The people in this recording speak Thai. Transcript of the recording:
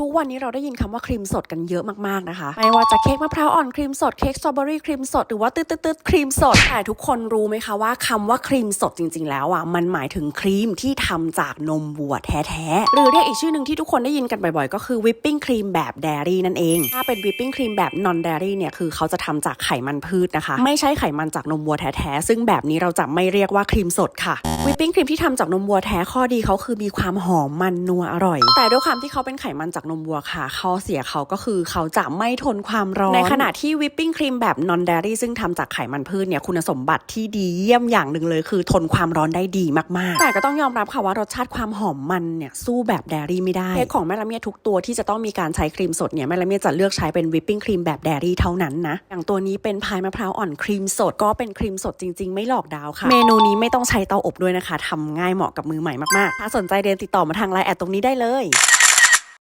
ทุกวันนี้เราได้ยินคำว่าครีมสดกันเยอะมากๆนะคะ ไม่ว่าจะเค้กมะพร้าวอ่อนครีมสดเค้กสตรอเบอรี่ครีมสดหรือว่าตืดตืดๆครีมสด แต่ทุกคนรู้ไหมคะว่าคำว่าครีมสดจริง ๆ แล้วอะมันหมายถึงครีมที่ทำจากนมวัวแท้ๆหรือเรียกอีกชื่อหนึ่งที่ทุกคนได้ยินกันบ่อยๆ ก็คือวิปปิ้งครีมแบบเดรี่นั่นเอง ถ้าเป็นวิปปิ้งครีมแบบนอนเดรี่เนี่ยคือเขาจะทำจากไขมันพืชนะคะ ไม่ใช่ไขมันจากนมวัวแท้ๆซึ่งแบบนี้เราจะไม่เรียกว่าครีมสดค่ะวิปปิ้งครีมที่ทำจากนมวัวแท้ข้อดีเขาคือมีความหอมมันนัวอร่อย แต่ด้วยความที่เขาเป็นไขมันจากนมวัวค่ะ ข้อเสียเขาก็คือเขาจะไม่ทนความร้อน ในขณะที่วิปปิ้งครีมแบบนอนเดรี่ซึ่งทำจากไขมันพืชเนี่ยคุณสมบัติที่ดีเยี่ยมอย่างหนึ่งเลย คือทนความร้อนได้ดีมากๆ แต่ก็ต้องยอมรับค่ะว่ารสชาติความหอมมันเนี่ยสู้แบบเดรี่ไม่ได้เค้กของแม่ละเมียทุกตัวที่จะต้องมีการใช้ครีมสดเนี่ยแม่ละเมียจะเลือกใช้เป็นวิปปิ้งครีมแบบเดรี่เท่านั้นนะอย่างตัวนี้เป็นพายมะพร้าวอ่อนครีมสดก็เป็นครีมสดจริง ๆ ไม่หลอกดาวค่ะ เมนูนี้ไม่ต้องใช้เตาอบด้วยนะคะทำง่ายเหมาะกับมือใหม่มากๆถ้าสนใจเรียนติดต่อมาทางไลน์แอดตรงนี้ได้เลย